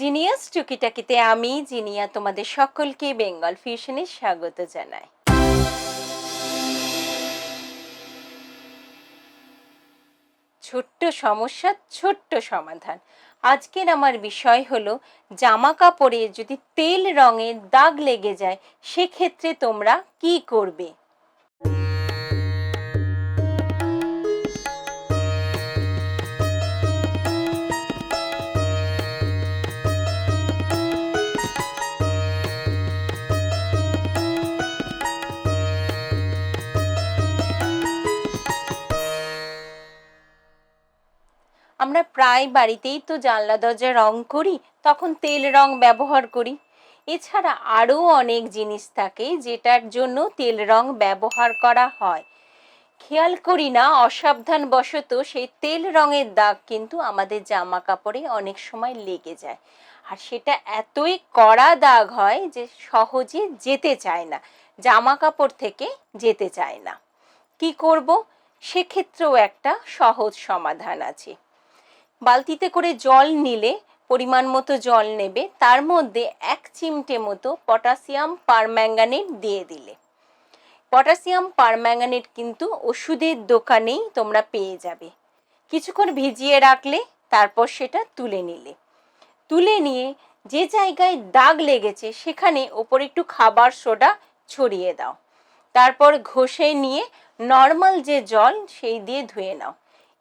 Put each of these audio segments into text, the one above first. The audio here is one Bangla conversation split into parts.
জিনিয়াস টুকিটাকিতে আমি, জিনিয়া তোমাদের সকলকে বেঙ্গল ফিউশনে স্বাগত জানাই। ছোট্ট সমস্যা, ছোট্ট সমাধান। আজকের আমার বিষয় হলো জামা কাপড়ে যদি তেল রঙের দাগ লেগে যায়, সেক্ষেত্রে তোমরা কি করবে? আমরা প্রায় বাড়িতেই তো জানলা দরজা রং করি, তখন তেল রং ব্যবহার করি। এছাড়া আরও অনেক জিনিস থাকে যেটার জন্য তেল রং ব্যবহার করা হয়। খেয়াল করি না অসাবধান বশত সেই তেল রঙের দাগ কিন্তু আমাদের জামা কাপড়ে অনেক সময় লেগে যায়। আর সেটা এতই কড়া দাগ হয় যে সহজে যেতে চায় না জামা কাপড় থেকে যেতে চায় না। কি করব? সেক্ষেত্রেও একটা সহজ সমাধান আছে। বালতিতে করে জল নিলে, পরিমাণ মতো জল নেবে, তার মধ্যে এক চিমটে মতো পটাশিয়াম পারম্যাঙ্গানেট দিয়ে দিলে। পটাশিয়াম পারম্যাঙ্গানেট কিন্তু ওষুধের দোকানেই তোমরা পেয়ে যাবে। কিছুক্ষণ ভিজিয়ে রাখলে, তারপর সেটা তুলে নিলে। তুলে নিয়ে যে জায়গায় দাগ লেগেছে, সেখানে ওপর একটু খাবার সোডা ছড়িয়ে দাও। তারপর ঘষে নিয়ে নর্মাল যে জল, সেই দিয়ে ধুয়ে নাও।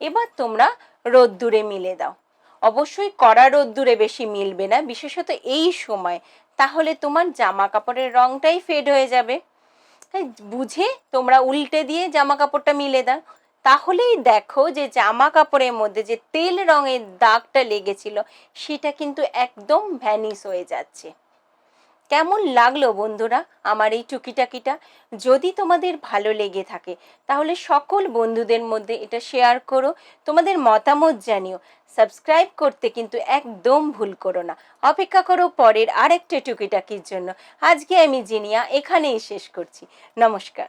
এবার তোমরা রোদ্দুরে মিলে দাও। অবশ্যই কড়া রোদ্দুরে বেশি মিলবে না, বিশেষত এই সময়। তাহলে তোমার জামা কাপড়ের রংটাই ফেড হয়ে যাবে। বুঝে তোমরা উল্টে দিয়ে জামা কাপড়টা মিলে দাও। তাহলেই দেখো যে জামা কাপড়ের মধ্যে যে তেল রঙের দাগটা লেগেছিল, সেটা কিন্তু একদম ভ্যানিস হয়ে যাচ্ছে। কেমন লাগল বন্ধুরা আমার এই টুকিটাকিটা? যদি তোমাদের ভালো লেগে থাকে, তাহলে সকল বন্ধুদের মধ্যে এটা শেয়ার করো, তোমাদের মতামত জানিও। সাবস্ক্রাইব করতে কিন্তু একদম ভুল করো না। অপেক্ষা করো পরের আরেকটা টুকিটাকির জন্য। আজকে আমি জিনিয়া এখানেই শেষ করছি। নমস্কার।